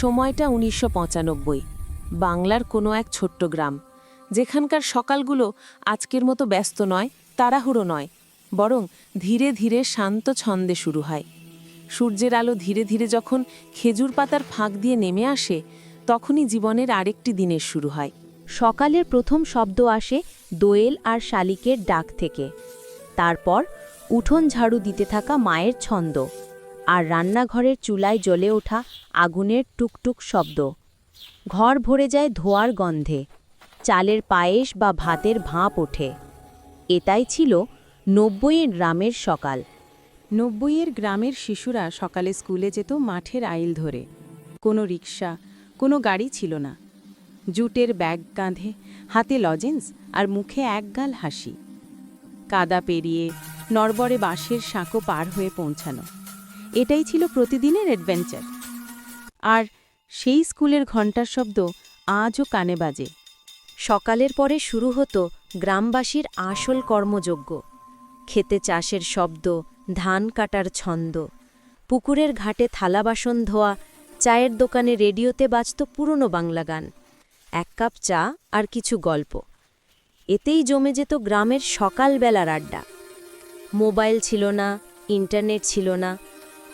সময়টা উনিশশো পঁচানব্বই, বাংলার কোনো এক ছোট্ট গ্রাম। যেখানকার সকালগুলো আজকের মতো ব্যস্ত নয়, তাড়াহুড়ো নয়, বরং ধীরে ধীরে শান্ত ছন্দে শুরু হয়। সূর্যের আলো ধীরে ধীরে যখন খেজুর পাতার ফাঁক দিয়ে নেমে আসে, তখনই জীবনের আরেকটি দিনের শুরু হয়। সকালের প্রথম শব্দ আসে দোয়েল আর শালিকের ডাক থেকে। তারপর উঠোন ঝাড়ু দিতে থাকা মায়ের ছন্দ। আর রান্নাঘরের চুলায় জ্বলে ওঠা আগুনের টুকটুক শব্দ। ঘর ভরে যায় ধোয়ার গন্ধে। চালের পায়েস বা ভাতের ভাঁপ ওঠে। এটাই ছিল নব্বইয়ের গ্রামের সকাল। নব্বইয়ের গ্রামের শিশুরা সকালে স্কুলে যেত মাঠের আইল ধরে। কোনো রিক্সা, কোনো গাড়ি ছিল না। জুটের ব্যাগ কাঁধে, হাতে লজেন্স আর মুখে একগাল হাসি। কাদা পেরিয়ে নরবরে বাঁশের সাঁকো পার হয়ে পৌঁছানো। এটাই ছিল প্রতিদিনের অ্যাডভেঞ্চার আর সেই স্কুলের ঘণ্টার শব্দ আজও কানে বাজে। সকালের পরে শুরু হতো গ্রামবাসীর আসল কর্মযজ্ঞ। খেতে চাষের শব্দ, ধান কাটার ছন্দ, পুকুরের ঘাটে থালা বাসন ধোয়া, চায়ের দোকানে রেডিওতে বাজত পুরনো বাংলা গান, এক কাপ চা আর কিছু গল্প। এতেই জমে যেত গ্রামের সকালবেলার আড্ডা। মোবাইল ছিল না, ইন্টারনেট ছিল না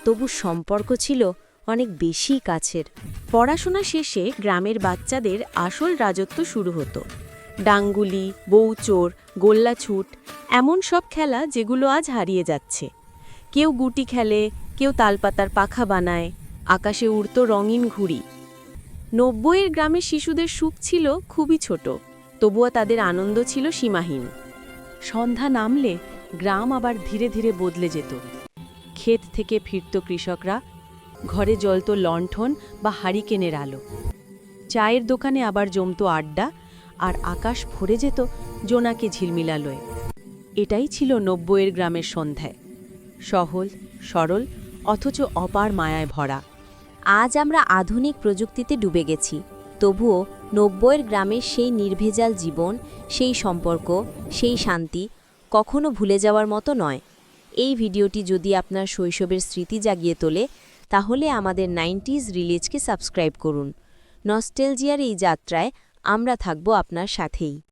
তবু সম্পর্ক ছিল অনেক বেশি কাছের। পড়াশোনা শেষে গ্রামের বাচ্চাদের আসল রাজত্ব শুরু হতো। ডাঙ্গুলি, বউচোর, গোল্লাছুট, এমন সব খেলা যেগুলো আজ হারিয়ে যাচ্ছে। কেউ গুটি খেলে, কেউ তালপাতার পাখা বানায়, আকাশে উড়ত রঙিন ঘুড়ি। নব্বইয়ের গ্রামের শিশুদের সুখ ছিল খুবই ছোট, তবুও তাদের আনন্দ ছিল সীমাহীন। সন্ধ্যা নামলে গ্রাম আবার ধীরে ধীরে বদলে যেত। ক্ষেত থেকে ফিরত কৃষকরা ঘরে জ্বলত লণ্ঠন বা হারিকেনের আলো। চায়ের দোকানে আবার জমতো আড্ডা আর আকাশ ভরে যেত জোনাকে ঝিলমিলালয়ে। এটাই ছিল নব্বইয়ের গ্রামের সন্ধ্যায়। সহল, সরল, অথচ অপার মায়ায় ভরা। আজ আমরা আধুনিক প্রযুক্তিতে ডুবে গেছি। তবুও নব্বইয়ের গ্রামের সেই নির্ভেজাল জীবন, সেই সম্পর্ক, সেই শান্তি কখনো ভুলে যাওয়ার মতো নয়। এই ভিডিওটি যদি আপনার শৈশবের স্মৃতি জাগিয়ে তোলে, তাহলে আমাদের নাইনটিজ রিলিজকে সাবস্ক্রাইব করুন। নস্টেলজিয়ার এই যাত্রায় আমরা থাকব আপনার সাথেই।